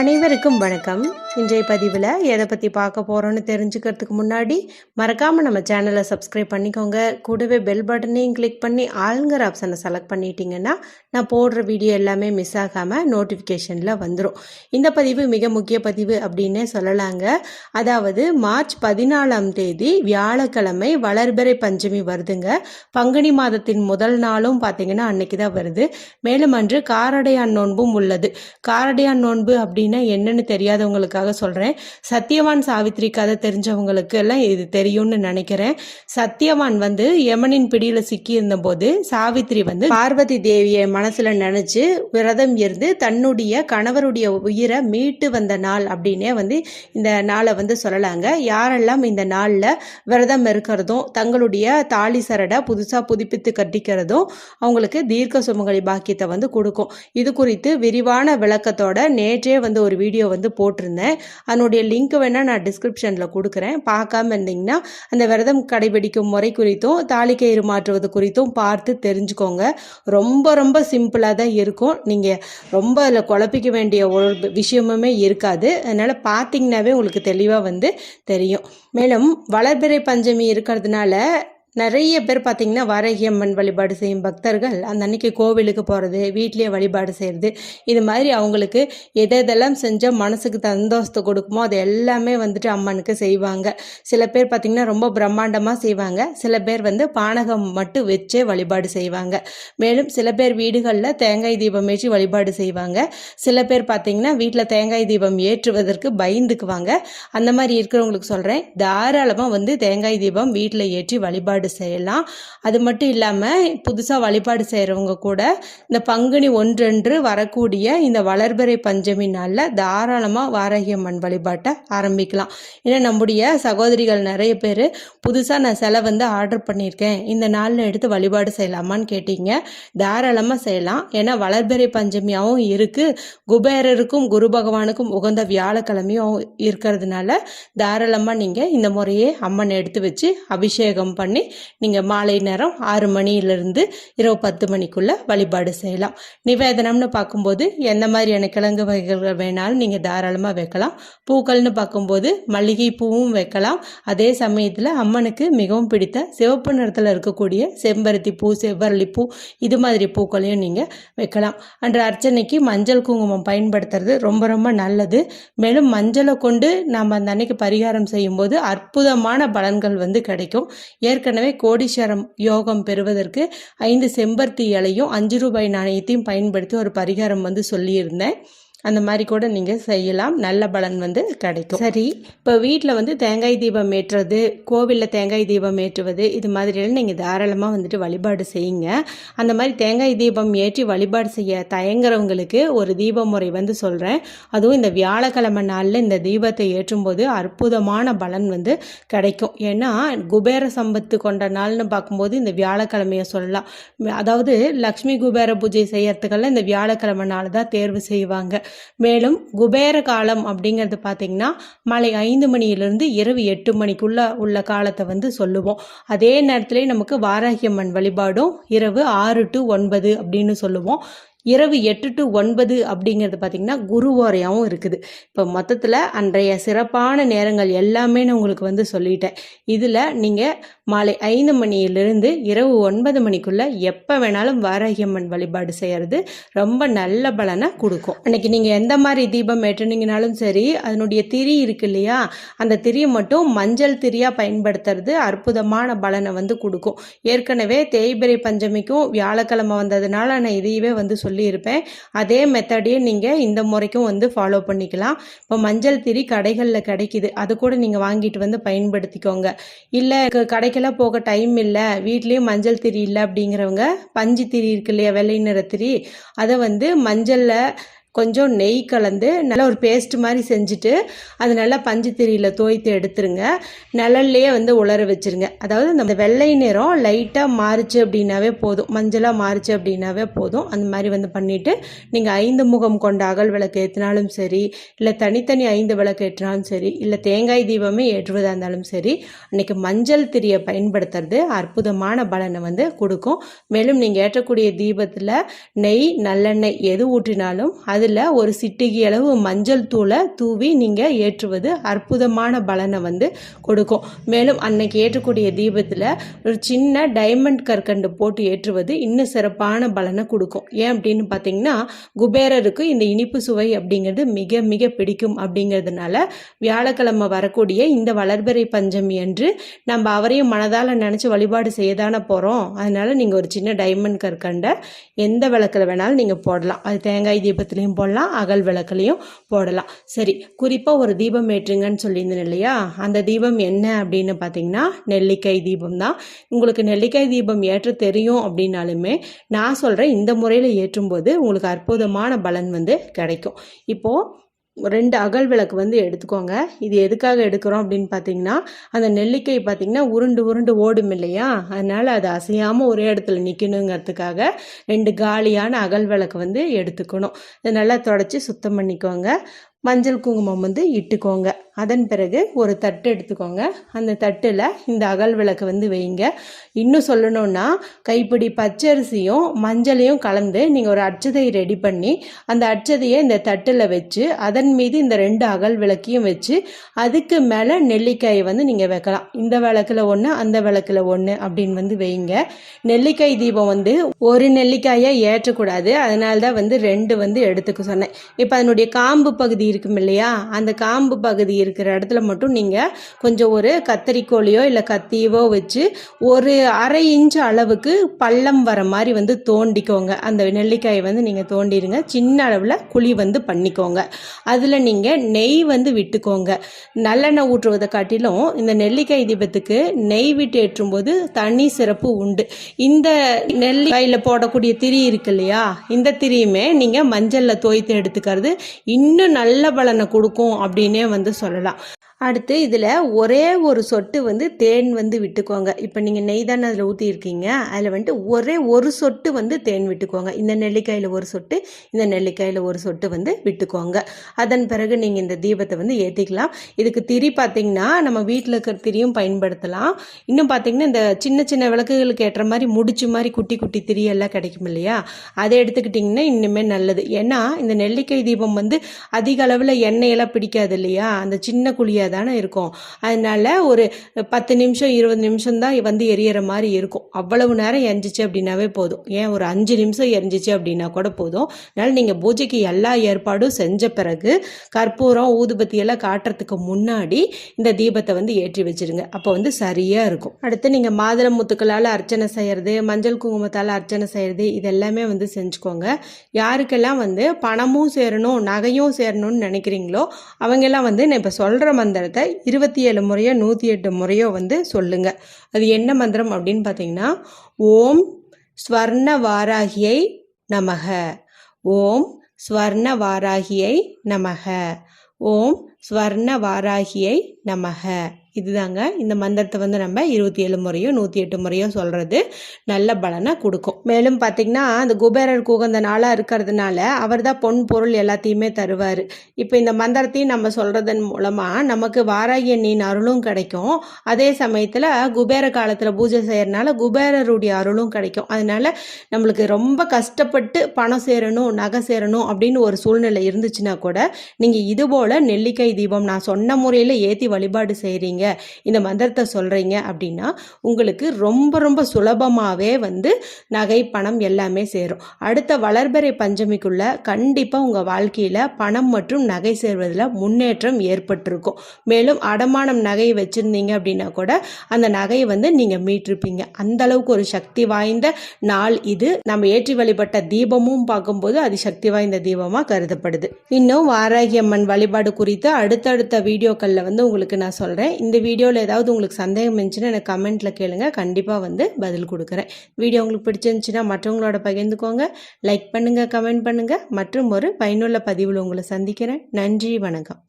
அனைவருக்கும் வணக்கம். இன்றைய பதிவில் எதை பற்றி பார்க்க போகிறோன்னு தெரிஞ்சுக்கிறதுக்கு முன்னாடி மறக்காமல் நம்ம சேனலை சப்ஸ்கிரைப் பண்ணிக்கோங்க. கூடவே பெல் பட்டனையும் கிளிக் பண்ணி ஆளுங்கிற ஆப்ஷனை செலக்ட் பண்ணிட்டீங்கன்னா நான் போடுற வீடியோ எல்லாமே மிஸ் ஆகாமல் நோட்டிஃபிகேஷனில் வந்துடும் இந்த பதிவு மிக முக்கிய பதிவு அப்படின்னே சொல்லலாங்க. அதாவது மார்ச் பதினாலாம் தேதி வியாழக்கிழமை வளர்பிறை பஞ்சமி வருதுங்க. பங்குனி மாதத்தின் முதல் நாளும் பார்த்தீங்கன்னா அன்னைக்கு தான் வருது. மேலும் அன்று காரடையான் நோன்பும் உள்ளது. காரடையான் நோன்பு அப்படின்னா என்னன்னு தெரியாதவங்களுக்காக சொல்கிறேன் சத்தியவான் சாவித்திரி கதை தெரிஞ்சவங்களுக்கு எல்லாம் இது தெரியும்னு நினைக்கிறேன். சத்தியவான் வந்து யமனின் பிடியில் சிக்கி இருந்தபோது சாவித்திரி வந்து பார்வதி தேவியை மனசில் நினச்சி விரதம் இருந்து தன்னுடைய கணவருடைய உயிரை மீட்டு வந்த நாள் அப்படின்னே வந்து இந்த நாளை வந்து சொல்லலாங்க. யாரெல்லாம் இந்த நாளில் விரதம் இருக்கிறதும் தங்களுடைய தாலி சரடை புதுசாக புதுப்பித்து கட்டிக்கிறதும் அவங்களுக்கு தீர்க்க சுமங்கலி பாக்கியத்தை வந்து கொடுக்கும். இது குறித்து விரிவான விளக்கத்தோட நேற்றே வந்து ஒரு வீடியோ வந்து போட்டிருந்தேன். அதனுடைய லிங்க் வேணால் நான் டிஸ்கிரிப்ஷனில் கொடுக்குறேன். பார்க்காம இருந்தீங்கன்னா அந்த விரதம் கடைபிடிக்கும் முறை குறித்தும் தாலி கயிறு மாற்றுவது குறித்தும் பார்த்து தெரிஞ்சுக்கோங்க. ரொம்ப ரொம்ப சிம்பிளாக தான் இருக்கும். நீங்கள் ரொம்ப அதில் குழப்பிக்க வேண்டிய ஒரு விஷயமுமே இருக்காது. அதனால் பார்த்தீங்கன்னாவே உங்களுக்கு தெளிவாக வந்து தெரியும். மேலும் வளர்பிறை பஞ்சமி இருக்கிறதுனால நிறைய பேர் பார்த்திங்கன்னா வாரகி அம்மன் வழிபாடு செய்யும் பக்தர்கள் அந்த அன்னைக்கு கோவிலுக்கு போகிறது வீட்லேயே வழிபாடு செய்கிறது இது மாதிரி அவங்களுக்கு எது எதெல்லாம் செஞ்சால் மனசுக்கு சந்தோஷத்தை கொடுக்குமோ அது எல்லாமே வந்துட்டு அம்மனுக்கு செய்வாங்க. சில பேர் பார்த்திங்கன்னா ரொம்ப பிரம்மாண்டமாக செய்வாங்க. சில பேர் வந்து பானகம் மட்டும் வச்சே வழிபாடு செய்வாங்க. மேலும் சில பேர் வீடுகளில் தேங்காய் தீபம் ஏற்றி வழிபாடு செய்வாங்க. சில பேர் பார்த்திங்கன்னா வீட்டில் தேங்காய் தீபம் ஏற்றுவதற்கு பயந்துக்குவாங்க. அந்த மாதிரி இருக்கிறவங்களுக்கு சொல்கிறேன் தாராளமாக வந்து தேங்காய் தீபம் வீட்டில் ஏற்றி வழிபாடு செய்யலாம். அது மட்டும் இல்லாமல் புதுசாக வழிபாடு செய்கிறவங்க கூட இந்த பங்குனி ஒன்றன்று வரக்கூடிய இந்த வளர்பிறை பஞ்சமி நாளில் தாராளமாக வாராகி அம்மன் வழிபாட்டை ஆரம்பிக்கலாம். ஏன்னா நம்முடைய சகோதரிகள் நிறைய பேர் புதுசாக நான் சிலை வந்து ஆர்டர் பண்ணியிருக்கேன். இந்த நாளில் எடுத்து வழிபாடு செய்யலாமான்னு கேட்டீங்க. தாராளமாக செய்யலாம். ஏன்னா வளர்பிறை பஞ்சமியாகவும் இருக்குது குபேரருக்கும் குரு பகவானுக்கும் உகந்த வியாழக்கிழமையும் இருக்கிறதுனால தாராளமாக நீங்கள் இந்த முறையே அம்மனை எடுத்து வச்சு அபிஷேகம் பண்ணி நீங்கள் மாலை நேரம் ஆறு மணியிலிருந்து இரவு பத்து மணிக்குள்ளே வழிபாடு செய்யலாம். நிவேதனம்னு பார்க்கும்போது எந்த மாதிரியான கிழங்கு வகைகள் வேணாலும் நீங்கள் தாராளமாக வைக்கலாம். பூக்கள்னு பார்க்கும்போது மல்லிகை பூவும் வைக்கலாம். அதே சமயத்தில் அம்மனுக்கு மிகவும் பிடித்த சிவப்பு நிறத்தில் இருக்கக்கூடிய செம்பருத்தி பூ செவ்வரளி பூ இது மாதிரி பூக்களையும் நீங்கள் வைக்கலாம். அன்று அர்ச்சனைக்கு மஞ்சள் குங்குமம் பயன்படுத்துறது ரொம்ப ரொம்ப நல்லது. மேலும் மஞ்சளை கொண்டு நாம் அந்த அன்னைக்கு பரிகாரம் செய்யும்போது அற்புதமான பலன்கள் வந்து கிடைக்கும். ஏற்கனவே கோடீஸ்வரம் யோகம் பெறுவதற்கு ஐந்து செம்பருத்தி இலையும் அஞ்சு ரூபாய் நாணயத்தையும் பயன்படுத்தி ஒரு பரிகாரம் வந்து சொல்லியிருந்தேன். அந்த மாதிரி கூட நீங்கள் செய்யலாம். நல்ல பலன் வந்து கிடைக்கும். சரி இப்போ வீட்டில் வந்து தேங்காய் தீபம் ஏற்றுறது கோவிலில் தேங்காய் தீபம் ஏற்றுவது இது மாதிரியெல்லாம் நீங்கள் தாராளமாக வந்துட்டு வழிபாடு செய்யுங்க. அந்த மாதிரி தேங்காய் தீபம் ஏற்றி வழிபாடு செய்ய தயங்குறவங்களுக்கு ஒரு தீப முறை வந்து சொல்கிறேன் அதுவும் இந்த வியாழக்கிழமை நாளில் இந்த தீபத்தை ஏற்றும்போது அற்புதமான பலன் வந்து கிடைக்கும். ஏன்னா குபேர சம்பத்து கொண்ட நாள்னு பார்க்கும்போது இந்த வியாழக்கிழமையை சொல்லலாம். அதாவது லக்ஷ்மி குபேர பூஜை செய்யறதுக்கெல்லாம் இந்த வியாழக்கிழமை நாள் தான் தேர்வு செய்வாங்க. மேலும் குபேர காலம் அப்படிங்கிறது பார்த்திங்கன்னா மாலை ஐந்து மணியிலிருந்து இரவு எட்டு மணிக்குள்ள உள்ள காலத்தை வந்து சொல்லுவோம். அதே நேரத்திலே நமக்கு வாராகியம்மன் வழிபாடும் இரவு ஆறு டு ஒன்பது அப்படின்னு சொல்லுவோம். இரவு எட்டு டு ஒன்பது அப்படிங்கிறது பார்த்திங்கன்னா குருவோரையாகவும் இருக்குது. இப்போ மொத்தத்தில் அன்றைய சிறப்பான நேரங்கள் எல்லாமே நான் உங்களுக்கு வந்து சொல்லிட்டேன். இதில் நீங்கள் மாலை ஐந்து மணியிலிருந்து இரவு ஒன்பது மணிக்குள்ளே எப்போ வேணாலும் வாராகியம்மன் வழிபாடு செய்கிறது ரொம்ப நல்ல பலனை கொடுக்கும். அன்றைக்கி நீங்கள் எந்த மாதிரி தீபம் ஏற்றினீங்கனாலும் சரி அதனுடைய திரி இருக்கு இல்லையா அந்த திரியை மட்டும் மஞ்சள் திரியாக பயன்படுத்துறது அற்புதமான பலனை வந்து கொடுக்கும். ஏற்கனவே தேய்பிரை பஞ்சமிக்கும் வியாழக்கிழமை வந்ததுனால நான் இதையவே வந்து சொல்லியிருப்பேன். அதே மெத்தடையே நீங்கள் இந்த முறைக்கும் வந்து ஃபாலோ பண்ணிக்கலாம். இப்போ மஞ்சள் திரி கடைகளில் கிடைக்குது. அது கூட நீங்கள் வாங்கிட்டு வந்து பயன்படுத்திக்கோங்க. இல்லை கடைக்கெல்லாம் போக டைம் இல்லை. வீட்லேயும் மஞ்சள் திரி இல்லை அப்படிங்கிறவங்க பஞ்சு திரி இருக்கு இல்லையா வெள்ளை நிற திரி அதை வந்து மஞ்சளில் கொஞ்சம் நெய் கலந்து நல்லா ஒரு பேஸ்ட் மாதிரி செஞ்சுட்டு அது நல்லா பஞ்சு திரியில் தோய்த்து எடுத்துருங்க. நிழல்லையே வந்து உலர வச்சுருங்க. அதாவது அந்த வெள்ளை நிறம் லைட்டாக மாறுச்சு அப்படின்னாவே போதும். மஞ்சளாக மாறுச்சு அப்படின்னாவே போதும். அந்த மாதிரி வந்து பண்ணிவிட்டு நீங்கள் ஐந்து முகம் கொண்ட அகல் விளக்கு ஏற்றினாலும் சரி இல்லை தனித்தனி ஐந்து விளக்கு ஏற்றினாலும் சரி இல்லை தேங்காய் தீபமே ஏற்றுவதாக இருந்தாலும் சரி அன்றைக்கி மஞ்சள் திரியை பயன்படுத்துறது அற்புதமான பலனை வந்து கொடுக்கும். மேலும் நீங்கள் ஏற்றக்கூடிய தீபத்தில் நெய் நல்லெண்ணெய் எது ஊற்றினாலும் அது அதில் ஒரு சிட்டிகி அளவு மஞ்சள் தூளை தூவி நீங்கள் ஏற்றுவது அற்புதமான பலனை வந்து கொடுக்கும். மேலும் அன்னைக்கு ஏற்றக்கூடிய தீபத்தில் ஒரு சின்ன டைமண்ட் கற்கண்டு போட்டு ஏற்றுவது இன்னும் சிறப்பான பலனை கொடுக்கும். ஏன் அப்படின்னு பார்த்தீங்கன்னா குபேரருக்கு இந்த இனிப்பு சுவை அப்படிங்கிறது மிக மிக பிடிக்கும் அப்படிங்கிறதுனால வியாழக்கிழமை வரக்கூடிய இந்த வளர்பிறை பஞ்சமி அன்று நம்ம அவரையும் மனதால் நினச்சி வழிபாடு செய்ய தானே போகிறோம் அதனால் நீங்கள் ஒரு சின்ன டைமண்ட் கற்கண்டை எந்த விளக்கில் வேணாலும் நீங்கள் போடலாம். அது தேங்காய் தீபத்துலேயும் போடலாம் அகல் விளக்குலையும் போடலாம். சரி குறிப்பாக ஒரு தீபம் ஏற்றுங்கன்னு சொல்லியிருந்தேன் இல்லையா? அந்த தீபம் என்ன அப்படின்னு பார்த்தீங்கன்னா நெல்லிக்காய் தீபம் தான். உங்களுக்கு நெல்லிக்காய் தீபம் ஏற்ற தெரியும் அப்படின்னாலுமே நான் சொல்கிறேன் இந்த முறையில் ஏற்றும்போது உங்களுக்கு அற்புதமான பலன் வந்து கிடைக்கும். இப்போது ரெண்டு அகல் விளக்கு வந்து எடுத்துக்கோங்க. இது எதுக்காக எடுக்கிறோம் அப்படின்னு பார்த்தீங்கன்னா அந்த நெல்லிக்காய் பார்த்தீங்கன்னா உருண்டு உருண்டு ஓடும் இல்லையா? அதனால் அது அசையாமல் ஒரே இடத்துல நிற்கணுங்கிறதுக்காக ரெண்டு காலியான அகல் விளக்கு வந்து எடுத்துக்கணும். இதை நல்லா தொடச்சி சுத்தம் பண்ணிக்கோங்க. மஞ்சள் குங்குமம் வந்து இட்டுக்கோங்க. அதன் பிறகு ஒரு தட்டு எடுத்துக்கோங்க. அந்த தட்டில் இந்த அகல் விளக்கு வந்து வைங்க இன்னும் சொல்லணும்னா கைப்பிடி பச்சரிசியும் மஞ்சளையும் கலந்து நீங்கள் ஒரு அச்சதை ரெடி பண்ணி அந்த அச்சதையை இந்த தட்டில் வச்சு அதன் மீது இந்த ரெண்டு அகல் விளக்கையும் வச்சு அதுக்கு மேலே நெல்லிக்காயை வந்து நீங்கள் வைக்கலாம். இந்த விளக்கில் ஒன்று அந்த விளக்கில் ஒன்று அப்படின்னு வந்து வைங்க நெல்லிக்காய் தீபம் வந்து ஒரு நெல்லிக்காயை ஏற்றக்கூடாது. அதனால தான் வந்து ரெண்டு வந்து எடுத்துக்க சொன்னேன். இப்போ அதனுடைய காம்பு பகுதி இருக்கும் இல்லையா? அந்த காம்பு பகுதியை இருக்கிற இடத்துல மட்டும் நீங்கள் கொஞ்சம் ஒரு கத்தரிக்கோலையோ இல்லை கத்தியவோ வச்சு ஒரு அரை இன்ச் அளவுக்கு பள்ளம் வர மாதிரி வந்து தோண்டிக்கோங்க. அந்த நெல்லிக்காயை வந்து நீங்கள் தோண்டிடுங்க சின்ன அளவில் குழி வந்து பண்ணிக்கோங்க. அதில் நீங்கள் நெய் வந்து விட்டுக்கோங்க. நல்லெண்ணெய் ஊற்றுவதை காட்டிலும் இந்த நெல்லிக்காய் தீபத்துக்கு நெய் விட்டு ஏற்றும்போது தனி சிறப்பு உண்டு. இந்த நெல்லிக்காயில் போடக்கூடிய திரி இருக்கு இல்லையா? இந்த திரியுமே நீங்கள் மஞ்சளில் தோய்த்து எடுத்துக்கிறது. இன்னும் நல்ல பலனை கொடுக்கும் அப்படின்னே வந்து சொல்லலாம். 来了。அடுத்து இதில் ஒரே ஒரு சொட்டு வந்து தேன் வந்து விட்டுக்கோங்க. இப்போ நீங்கள் நெய் தானே அதில் ஊற்றிருக்கீங்க அதில் வந்துட்டு ஒரே ஒரு சொட்டு வந்து தேன் விட்டுக்கோங்க. இந்த நெல்லிக்காயில் ஒரு சொட்டு இந்த நெல்லிக்காயில் ஒரு சொட்டு வந்து விட்டுக்கோங்க. அதன் பிறகு நீங்கள் இந்த தீபத்தை வந்து ஏற்றிக்கலாம் இதுக்கு திரி பார்த்தீங்கன்னா நம்ம வீட்டில் இருக்கிற திரியும் பயன்படுத்தலாம். இன்னும் பார்த்தீங்கன்னா இந்த சின்ன சின்ன விளக்குகளுக்கு ஏற்ற மாதிரி முடிச்சு மாதிரி குட்டி குட்டி திரி எல்லாம் கிடைக்கும் இல்லையா? அதை எடுத்துக்கிட்டிங்கன்னா இன்னுமே நல்லது. ஏன்னா இந்த நெல்லிக்காய் தீபம் வந்து அதிக அளவில் எண்ணெயெல்லாம் பிடிக்காது இல்லையா? அந்த சின்ன குழியாக தானே இருக்கும். அதனால ஒரு பத்து நிமிஷம் இருபது நிமிஷம் தான் வந்து எரியற மாதிரி இருக்கும். அவ்வளவு நேரம் எரிஞ்சிச்சு அப்படின்னாவே போதும். ஏன் ஒரு அஞ்சு நிமிஷம் எரிஞ்சிச்சு அப்படின்னா கூட போதும். அதனால் நீங்கள் பூஜைக்கு எல்லா ஏற்பாடும் செஞ்ச பிறகு கற்பூரம் ஊதுபத்தி எல்லாம் காட்டுறதுக்கு முன்னாடி இந்த தீபத்தை வந்து ஏற்றி வச்சிருங்க. அப்போ வந்து சரியாக இருக்கும். அடுத்து நீங்கள் மாதுளம் முத்துக்களால் அர்ச்சனை செய்கிறது மஞ்சள் குங்குமத்தால் அர்ச்சனை செய்கிறது இதெல்லாமே வந்து செஞ்சுக்கோங்க. யாருக்கெல்லாம் வந்து பணமும் சேரணும் நகையும் சேரணும்னு நினைக்கிறீங்களோ அவங்கெல்லாம் வந்து நான் இப்போ சொல்கிற மந்திரத்தை இருபத்தி ஏழு முறையோ நூற்றி எட்டு முறையோ வந்து சொல்லுங்கள் அது என்ன மந்திரம் அப்படின்னு பார்த்தீங்கன்னா ஓம் ஸ்வர்ண வாராகியை நமக. ஓம் ஸ்வர்ண வாராகியை நமக. ஓம் ஸ்வர்ண வாராகியை நமக. இதுதாங்க. இந்த மந்திரத்தை வந்து நம்ம இருபத்தி ஏழு முறையோ நூற்றி எட்டு முறையோ சொல்கிறது நல்ல பலனை கொடுக்கும். மேலும் பார்த்திங்கன்னா அந்த குபேரர் உகந்த நாளாக இருக்கிறதுனால அவர் தான் பொன் பொருள் எல்லாத்தையுமே தருவார். இப்போ இந்த மந்திரத்தையும் நம்ம சொல்கிறதன் மூலமாக நமக்கு வாராகிய நீன் அருளும் கிடைக்கும். அதே சமயத்தில் குபேர காலத்தில் பூஜை செய்கிறனால குபேரருடைய அருளும் கிடைக்கும். அதனால் நம்மளுக்கு ரொம்ப கஷ்டப்பட்டு பணம் சேரணும் நகை சேரணும் அப்படின்னு ஒரு சூழ்நிலை இருந்துச்சுன்னா கூட நீங்கள் இதுபோல் நெல்லிக்காய் தீபம் நான் சொன்ன முறையில் ஏற்றி வழிபாடு செய்கிறீங்க இந்த மந்திரத்தை சொல்கிறீங்க அப்படின்னா உங்களுக்கு ரொம்ப ரொம்ப சுலபமாகவே வந்து நகை பணம் எல்லாமே சேரும். அடுத்த வளர்பறை பஞ்சமிக்குள்ள கண்டிப்பாக உங்கள் வாழ்க்கையில் பணம் மற்றும் நகை சேர்வதில் முன்னேற்றம் ஏற்பட்டிருக்கும். மேலும் அடமானம் நகையை வச்சுருந்தீங்க அப்படின்னா கூட அந்த நகையை வந்து நீங்கள் மீட்டிருப்பீங்க. அந்த அளவுக்கு ஒரு சக்தி வாய்ந்த நாள் இது. நம்ம ஏற்றி வழிபட்ட தீபமும் பார்க்கும்போது அது சக்தி வாய்ந்த தீபமாக கருதப்படுது. இன்னும் வாராகி அம்மன் வழிபாடு குறித்து அடுத்தடுத்த வீடியோக்களில் வந்து உங்களுக்கு நான் சொல்கிறேன் இந்த வீடியோவில் ஏதாவது உங்களுக்கு சந்தேகம் இருந்துச்சுன்னா எனக்கு கமெண்ட்டில் கேளுங்க. கண்டிப்பாக வந்து பதில் கொடுக்குறேன். வீடியோ உங்களுக்கு பிடிச்சிருந்துச்சுன்னா மற்றவங்களோட பகிர்ந்துக்கோங்க. லைக் பண்ணுங்கள் கமெண்ட் பண்ணுங்கள் மற்றும் ஒரு பயனுள்ள பதிவில் உங்களை சந்திக்கிறேன். நன்றி வணக்கம்.